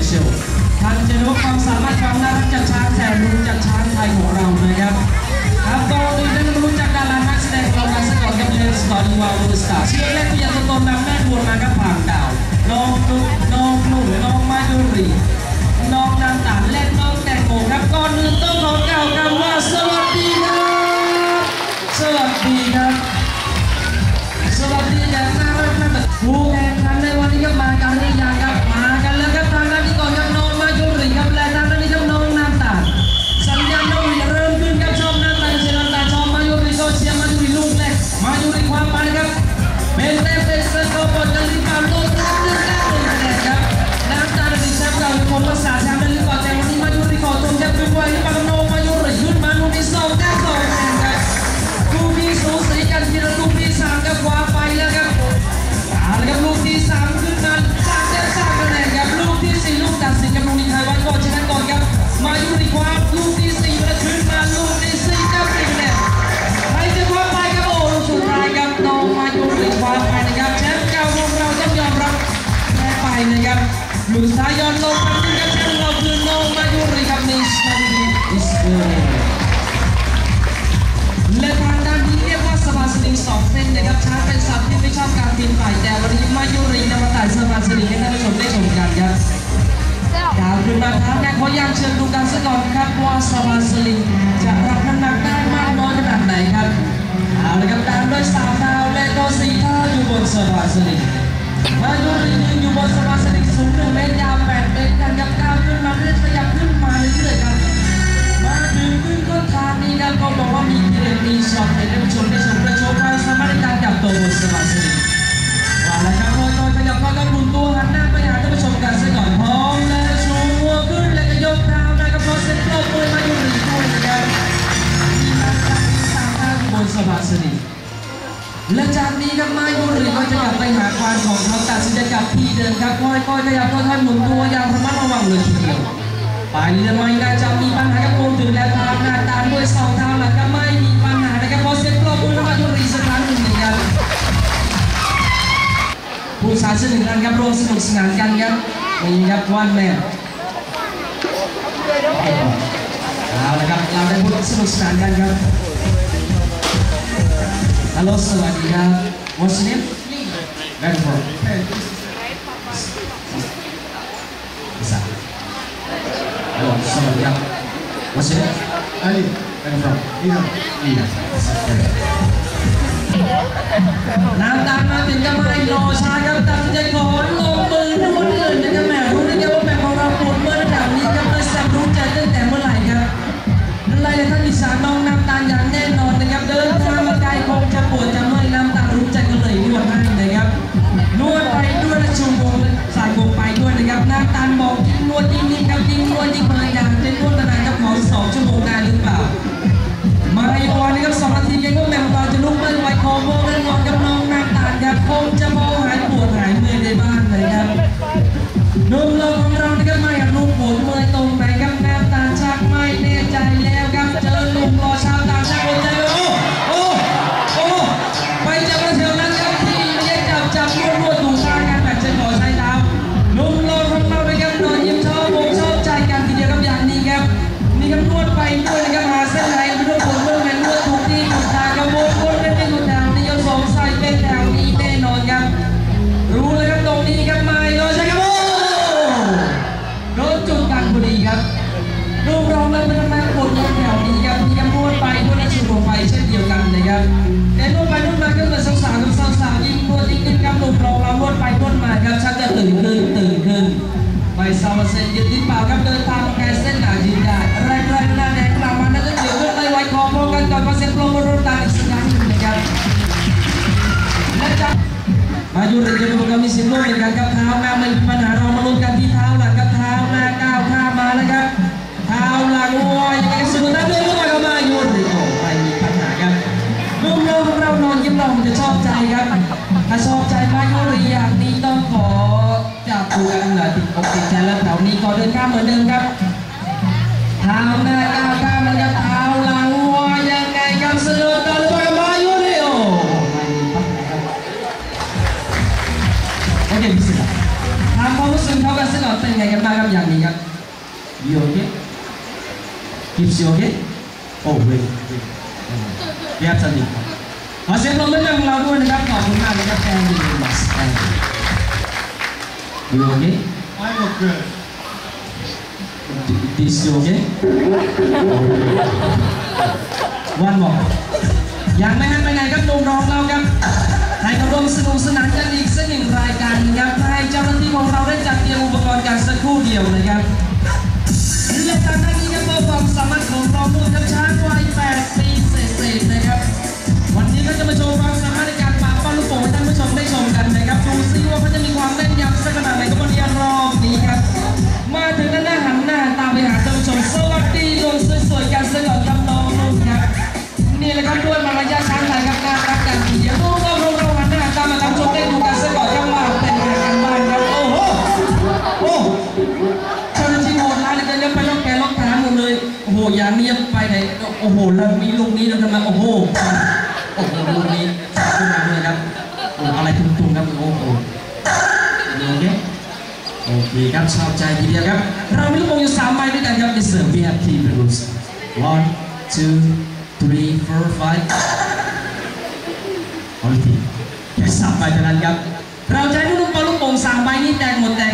นเชียวท่านจะรู้ความสามารถความน่ารักจากช้างแสนรู้จากช้างไทยของเรานะครับครับตอนนี้ท่านรู้จักดารานักแสดงเรากันสักก่อนกับเรนสตอรี่วาวูสตาร์ชื่อเล่น ช้างเป็นสัตว์ที่ไม่ชอบการบินไปแต่วันนี้มายุรีนำมาต่ายสมาสลิให้ท่านผู้ชมได้ชมกันครับดาวขึ้นมาท้าแม่ขอย่างเชิญดูกันสักก่อนครับว่าสมาสลิจะรับน้ำหนักได้มากน้อยขนาดไหนครับเอาละครับตามด้วยสามดาวและก็สี่ดาวอยู่บนสมาสลิมายุรียืนอยู่บนสมาสลิสูงหนึ่งเมตรยาวแปดเมตรกันครับก้าวขึ้นมาเรื่อยขยับขึ้นมาเรื่อยๆครับมาถึงขึ้นต้ ไปเรือไม่น่าจะมีปัญหากับโมถึงแล้วทางหน้าตามด้วยสองเท้าหลังก็ไม่มีปัญหานะครับพอเซ็ตปรบมือมายุรีสักครั้งหนึ่งนะครับผู้ชายเสนอกันครับร่วมสนุกสนานกันครับนี่ครับวันแมนเอาละครับเราได้พูดสนุกสนานกันครับ Halo, Sawadika. What's your name? Where you from? Halo, Sawadika. What's your name? Ali, Where you from? Ina, Iya. น้ำตาลมาถึงก็ไม่รอช้าครับตัดสินใจขอลงมือนวดเลยนะครับแหม่รู้ได้ไงว่าแม่ของเราปวดเมื่อระดับนี้ครับไม่ทราบรู้ใจตั้งแต่เมื่อไหร่ครับนั่นเลยท่านอีสานน้องน้ำตาลอย่างแน่นอนนะครับเดินทางมาไกลคงจะปวดใจ ไปซาวเซนยึดที่เปล่าครับเดินทางมาไกลเส้นหนายืนได้แรงแรงหน้าแด ลูกเราของเรานอนยิ้มเราจะชอบใจครับ ถ้าชอบใจมาอยู่หรืออย่างนี้ต้องขอจับตัวกันเหนือติดอกติดใจแล้วแถวนี้ขอเดินข้ามเหมือนเดิมครับเท้าหน้าก้าวข้ามมันครับเท้าหลังวอยังไงครับสะดุดต่อหรือเปล่ามาอยู่เลยโอ้ไม่มีปัญหาครับโอเคพิเศษถามความรู้สึกเขากันสักหน่อยเป็นไงกันบ้างครับอย่างนี้ครับ You okay? Keeps you okay? Oh wait wait เรียบสนิทครับขอเสียงปรบ มือให้ของเราด้วยนะครับขอบคุณมากเลยครับแฟนดีมัสแฟน You okay? I look good. This you okay? One more. ยังไม่ให้ไปไหนครับหนุ่มน้องเราครับให้กำลังสนุกสนานกันอีกสักหนึ่งรายการนะครับให้เจ้าหน้าที่ของเราได้จัดเตรียมอุปกรณ์กันสักครู่เดียวนะครับและการนั้นนี้ครับเพื่อความสามารถของ อ้โหอย่างนี้ไปไหนโอ้โหแล้วมีลูกนี้แล้วทำไมโอ้โหโอ้โหลูกนี้ขึ้นมาเลยครับโอ้อะไรตุ้มๆครับโอ้โหโอเคโอเคครับชอบใจทีเดียวครับ เรามีลูกโป่งอยู่สามใบด้วยกันครับในเสิร์ฟ we have three balloons one two three four five เอาทีแค่สามใบเท่านั้นครับ เราจะให้ลูกบอลลูกโป่งสามใบนี้แตกหมดแต่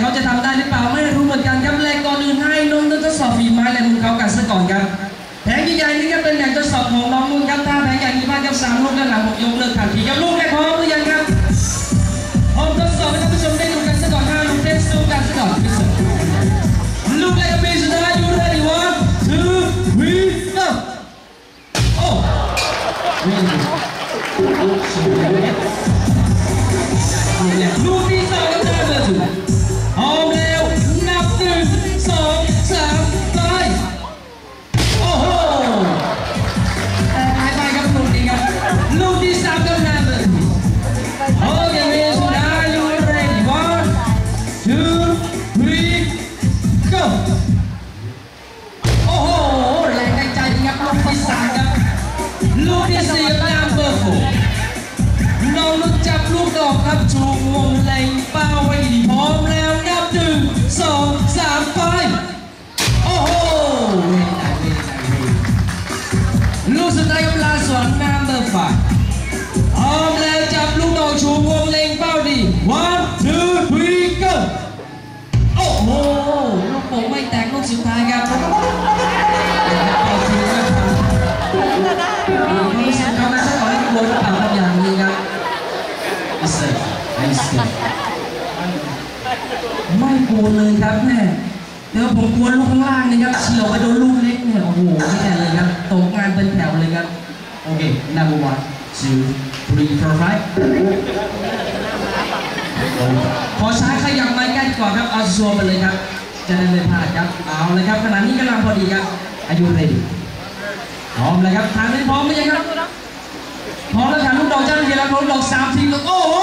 ก็เป็นแผงทดสอบของน้องนุ่นครับถ้าแผงใหญ่นี้มากครับสามลูกด้านหลังผมยกเลิกทันทียกลูกได้พร้อม แตกลูกสุดท้ายครับเอาคืนครับความรู้สึกเขาไม่ใช่ขอให้กลัวหรือเปล่าครับอย่างนี้ครับไอเซ่ไอเซ่ไม่กลัวเลยครับแม่เดี๋ยวผมกลัวลูกข้างล่างนี่ครับเฉียวไปโดนลูกเล็กเนี่ยโอ้โหไม่ได้เลยครับตกงานเป็นแถวเลยครับโอเค number one two three four five ขอช้าขยับไม้ใกล้ดีกว่าครับเอาชัวร์ไปเลยครับ จะได้ไม่พลาดครับ เอาเลยครับขณะนี้กำลังพอดีครับ อายุเรดีพร้อมเลยครับทางนี้พร้อมไหมยังครับ พร้อมแล้วค่ะลูกดอกเจ้าหน้าที่แล้วลูกดอกสามทีลูกโอ้โห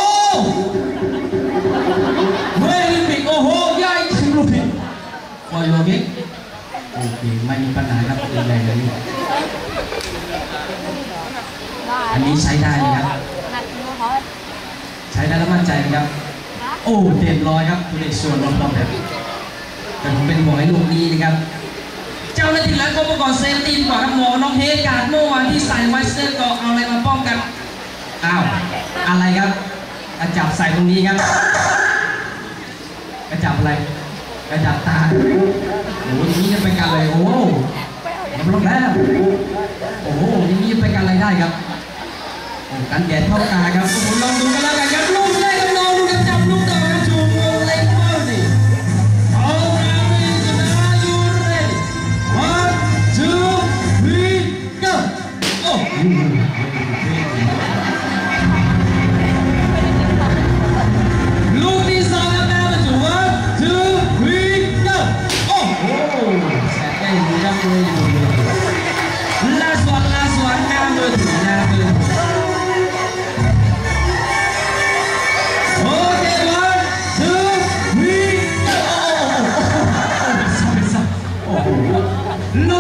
เวลิปิกโอ้โหใหญ่ถึงลูกผิดวอยโอเคโอเคไม่มีปัญหาครับเป็นไรเลยอันนี้ใช้ได้ไหมครับ ใช้ได้แล้วมั่นใจไหมครับ โอ้เต็มร้อยครับคุณเอกส่วนรอบๆแบบ แต่ผมเป็นห่วงให้ลูกนี้นะครับ เจ้าหน้าที่และกรมก่อนเซฟตี้กว่าครับหมอน้องเฮการ์ดเมื่อวานที่ใส่ไวเซอร์ก็เอาอะไรมาป้องกัน อ้าว อะไรครับกระจับใส่ตรงนี้ครับกระจับอะไรกระจับตาโอ้ยนี้จะไปกันเลยโอ้โหรับรองแล้วโอ้โหอย่างนี้จะไปกันอะไรได้ครับโอ้กันแดดเข้าตาครับโอ้โหลองดูกันแล้วกันครับลูกแรกครับลอ หลู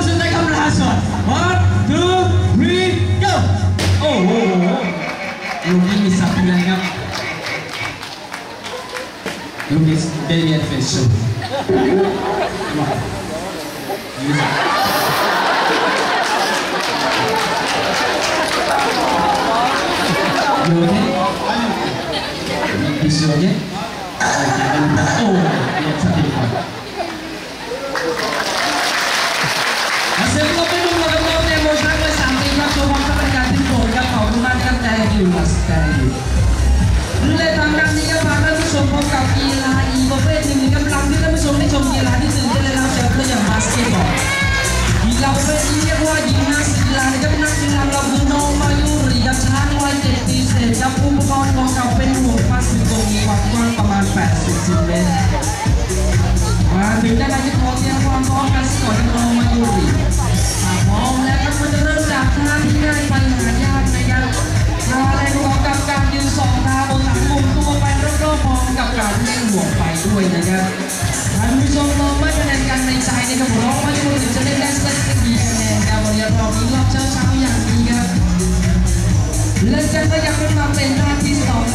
กนี้มีสับเพียงครับ Look, it's very official. Come on. Use it. You okay? Is you okay? Okay, then oh, พร้อมกันก่อนน้องมายุรีพร้อมแล้วครับมันจะเริ่มจากท่าที่ง่ายไปหายากนะครับท่าแรกของกับการยืนสองเท้าบนหลังมุมตัวไปรอบๆพร้อมกับการเล่นหัวไปด้วยนะครับท่านผู้ชมลองไม่คะแนนกันในใจนะครับผมร้องมายุรีจะได้ได้สักกี่คะแนนครับวันนี้เรามีรอบเช้าเช้าๆอย่างนี้ครับและจะขยับขึ้นมาเป็นท่าที่สอง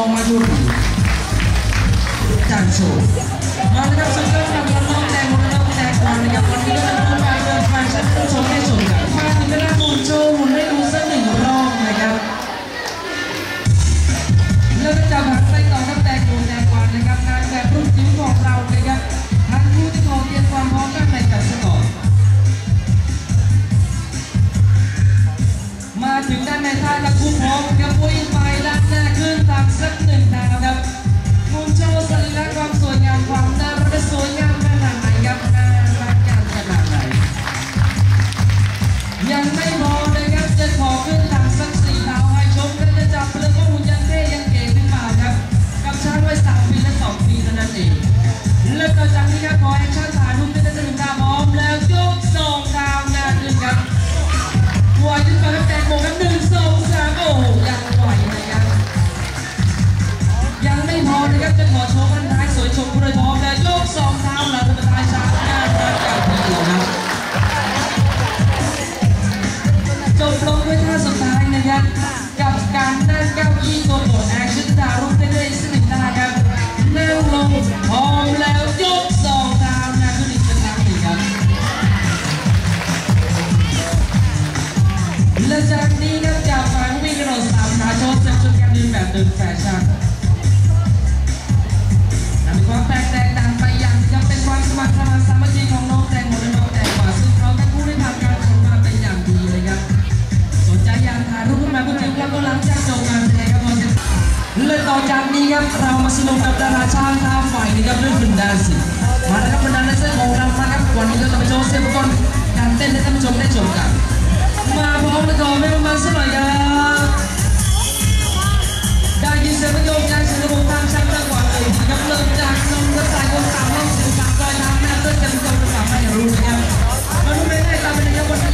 เราดูกับ นะรับดาราชาตามฝ่ายนะครับเรื่องคุณดาสิมาแล้วครับบรรดาแดนเซอร์ของเรำนะครับวันนี้ก็จะไปโชว์เสียงประกอบการเต้นให้ท่านผู้ชมได้ชมกัน มาพร้อมกันก็ไม่ประมาณสักหน่อยครับได้ยินเสียงประโยคการเสียงระบบตามช้างตั้งหวะเลยนะครับเริ่มจากนำรถไฟายคนสามล่องสิบสามกอยน้ำแม่ต้นจันทร์ก็จะสามไม่รู้นะครับมาดูไม่ได้ตามไปนะครับวัน